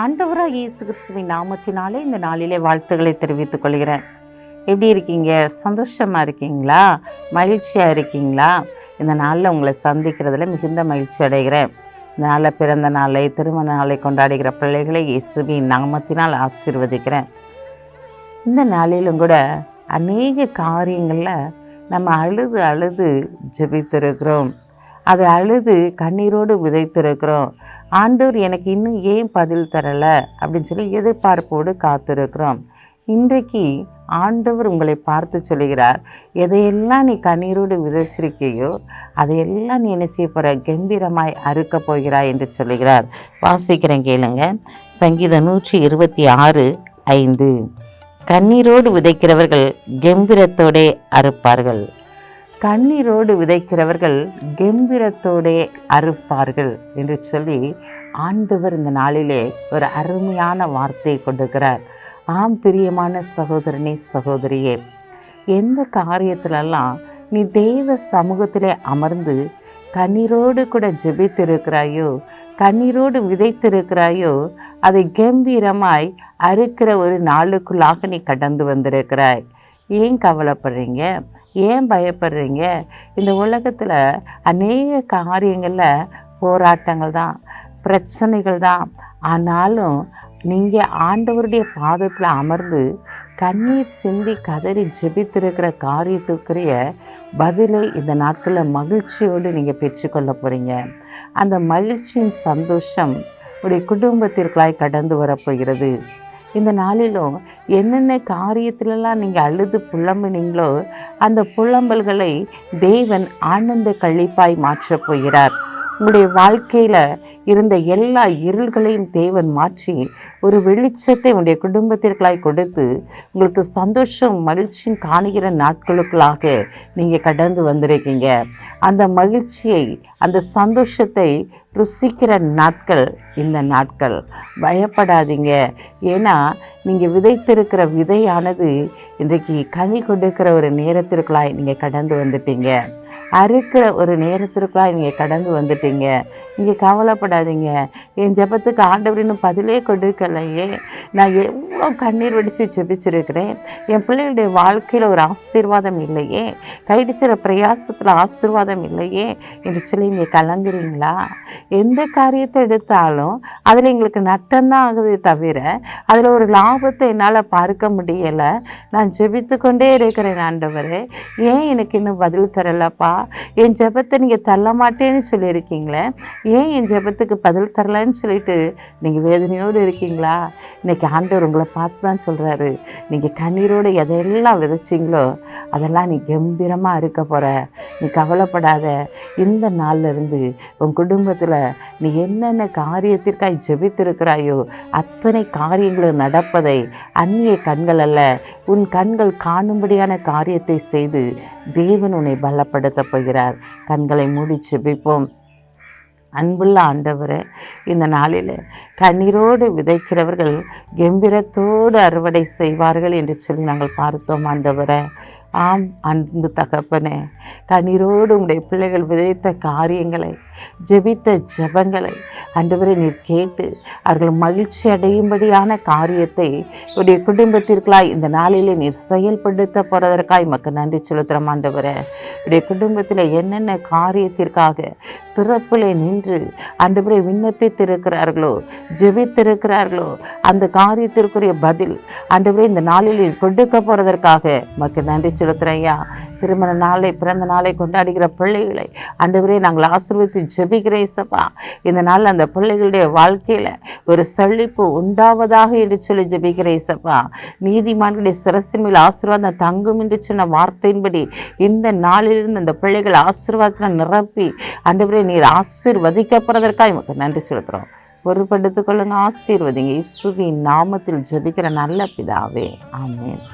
இயேசு கிறிஸ்துவின் நாமத்தினாலே இந்த நாளிலே வாழ்த்துக்களை தெரிவித்துக் கொள்கிறேன். எப்படி இருக்கீங்க? சந்தோஷமாக இருக்கீங்களா? மகிழ்ச்சியாக இருக்கீங்களா? இந்த நாளில் உங்களை சந்திக்கிறதுல மிகுந்த மகிழ்ச்சி அடைகிறேன். இந்த நாளில் பிறந்த நாளை திருமண நாளை கொண்டாடுகிற பிள்ளைகளை இயேசுவின் நாமத்தினால் ஆசீர்வதிக்கிறேன். இந்த நாளிலும் கூட அநேக காரியங்களில் நம்ம அழுது அழுது ஜெபித்திருக்கிறோம். அதை அழுது கண்ணீரோடு விதைத்திருக்கிறோம். ஆண்டவர் எனக்கு இன்னும் ஏன் பதில் தரலை? அப்படின்னு சொல்லி எதிர்பார்ப்போடு காத்திருக்கிறோம். இன்றைக்கு ஆண்டவர் உங்களை பார்த்து சொல்லுகிறார் எதையெல்லாம் நீ கண்ணீரோடு விதைச்சிருக்கையோ அதையெல்லாம் நீ என்ன செய்ய போகிற கம்பீரமாய் அறுக்கப் போகிறாய் என்று சொல்லுகிறார். வாசிக்கிறேன் கேளுங்க. சங்கீதம் நூற்றி இருபத்தி ஆறு ஐந்து. கண்ணீரோடு விதைக்கிறவர்கள் கம்பீரத்தோடே அறுப்பார்கள். கண்ணீரோடு விதைக்கிறவர்கள் கம்பீரத்தோடே அறுப்பார்கள் என்று சொல்லி ஆண்டவர் இந்த நாளிலே ஒரு அருமையான வார்த்தையை கொடுக்கிறார் ஆம் பிரியமான சகோதரனே சகோதரியே எந்த காரியத்திலெல்லாம் நீ தெய்வ சமூகத்திலே அமர்ந்து கண்ணீரோடு கூட ஜெபித்திருக்கிறாயோ கண்ணீரோடு விதைத்திருக்கிறாயோ அதை கம்பீரமாய் அறுக்கிற ஒரு நாளுக்குள்ளாக நீ கடந்து வந்திருக்கிறாய். ஏன் கவலைப்படுறீங்க? ஏன் பயப்படுறீங்க? இந்த உலகத்தில் அநேக காரியங்களில் போராட்டங்கள் தான் பிரச்சனைகள் தான். ஆனாலும் நீங்கள் ஆண்டவருடைய பாதத்தில் அமர்ந்து கண்ணீர் சிந்தி கதறி ஜெபித்திருக்கிற காரியத்துக்குரிய பதிலை இந்த நாட்களில் மகிழ்ச்சியோடு நீங்கள் பெற்றுக்கொள்ள போகிறீங்க அந்த மகிழ்ச்சியின் சந்தோஷம் உடைய குடும்பத்திற்குள்ளாய் கடந்து வரப்போகிறது. இந்த நாளிலும் என்னென்ன காரியத்திலெல்லாம் நீங்கள் அழுது புலம்பினீங்களோ அந்த புலம்பல்களை தேவன் ஆனந்த கழிப்பாய் மாற்றப் போகிறார். உங்களுடைய வாழ்க்கையில் இருந்த எல்லா இருள்களையும் தேவன் மாற்றி ஒரு வெளிச்சத்தை உங்களுடைய குடும்பத்திற்களாய் கொடுத்து உங்களுக்கு சந்தோஷம் மகிழ்ச்சியும் காணுகிற நாட்களுக்களாக நீங்கள் கடந்து வந்திருக்கீங்க. அந்த மகிழ்ச்சியை அந்த சந்தோஷத்தை ருசிக்கிற நாட்கள் இந்த நாட்கள். பயப்படாதீங்க. ஏன்னா நீங்கள் விதைத்திருக்கிற விதையானது இன்றைக்கு கனி கொடுக்கிற ஒரு நேரத்திற்குள்ளாய் நீங்கள் கடந்து வந்துட்டீங்க. அறுக்கிற ஒரு நேரத்திற்குள்ளாக நீங்கள் கடந்து வந்துட்டீங்க. நீங்கள் கவலைப்படாதீங்க. என் ஜெபத்துக்கு ஆண்டவரின்னு பதிலே கொடுக்கலையே. நான் எவ்வளோ கண்ணீர் வடித்து ஜெபிச்சிருக்கிறேன். என் பிள்ளைகளுடைய வாழ்க்கையில் ஒரு ஆசீர்வாதம் இல்லையே. கைடிச்சிற பிரயாசத்தில் ஆசீர்வாதம் இல்லையே. என்று சொல்லி நீங்கள் கலங்குறீங்களா? எந்த காரியத்தை எடுத்தாலும் அதில் எங்களுக்கு நட்டம்தான் ஆகுது தவிர அதில் ஒரு லாபத்தை என்னால் பார்க்க முடியலை. நான் ஜெபித்து கொண்டே இருக்கிறேன் ஆண்டவரே. ஏன் எனக்கு இன்னும் பதில் தரலப்பா? என் ஜெபத்தை நீங்கள் தள்ள மாட்டேன்னு சொல்லியிருக்கீங்களே. ஏன் என் ஜெபத்துக்கு பதில் தரலன்னு சொல்லிட்டு நீங்கள் வேதனையோடு இருக்கீங்களா? இன்றைக்கி ஆண்டவர் உங்களை பார்த்து தான் சொல்கிறாரு நீங்கள் கண்ணீரோடு எதையெல்லாம் விதைச்சிங்களோ அதெல்லாம் நீ கம்பீரமாக இருக்க போகிற நீ கவலைப்படாத. இந்த நாள்ல இருந்து உன் குடும்பத்தில் நீ என்னென்ன காரியத்திற்காய் ஜெபித்திருக்கிறாயோ அத்தனை காரியங்களும் நடப்பதை அந்நிய கண்கள் அல்ல உன் கண்கள் காணும்படியான காரியத்தை செய்து தேவன் உன்னை பலப்படுத்தப் போகிறார். கண்களை மூடி ஜெபிப்போம். அன்புள்ள ஆண்டவரை இந்த நாளில் கண்ணீரோடு விதைக்கிறவர்கள் கம்பீரத்தோடு அறுவடை செய்வார்கள் என்று சொல்லி நாங்கள் பார்த்தோம் ஆண்டவரை. ஆம் அன்பு தகப்பனே கண்ணீரோடு உங்களுடைய பிள்ளைகள் விதைத்த காரியங்களை ஜெபித்த ஜெபங்களை அன்றுவரை நீர் கேட்டு அவர்கள் மகிழ்ச்சி அடையும்படியான காரியத்தை உடைய குடும்பத்திற்காய் இந்த நாளிலே நீர் செயல்படுத்த போகிறதற்காய் மக்கள் நன்றி செலுத்துகிறோம் ஆண்டவரே. உடைய குடும்பத்தில் என்னென்ன காரியத்திற்காக திறப்பில் நின்று அன்றுவரை விண்ணப்பித்திருக்கிறார்களோ ஜெபித்திருக்கிறார்களோ அந்த காரியத்திற்குரிய பதில் அன்றுவரை இந்த நாளில் நீர் கொடுக்க போகிறதற்காக மக்கள் நன்றி செலுத்துகிறேன் ஐயா திருமண நாளை பிறந்த நாளை கொண்டாடுகிற பிள்ளைகளை அன்றுவரே நாங்கள் ஆசிர்வதித்து ஜெபிக்கிறேன் சப்பா இந்த நாள் அந்த பிள்ளைகளுடைய வாழ்க்கையில் ஒரு செழிப்பு உண்டாவதாக என்று சொல்லி ஜெபிக்கிறேன் சப்பா நீதிமான்களுடைய சிரசின் மேல் ஆசீர்வாதம் தங்கும் என்று சொன்ன வார்த்தையின்படி இந்த நாளிலிருந்து அந்த பிள்ளைகள் ஆசீர்வாதத்தில் நிரப்பி அன்றுவரே நீர் ஆசீர்வதிக்கப்படுறதற்காக எமக்கு நன்றி செலுத்துகிறோம். பொறுப்படுத்திக் கொள்ளுங்க ஆசீர்வதிங்க. இயேசுவின் நாமத்தில் ஜெபிக்கிற நல்ல பிதாவே. ஆமேன்.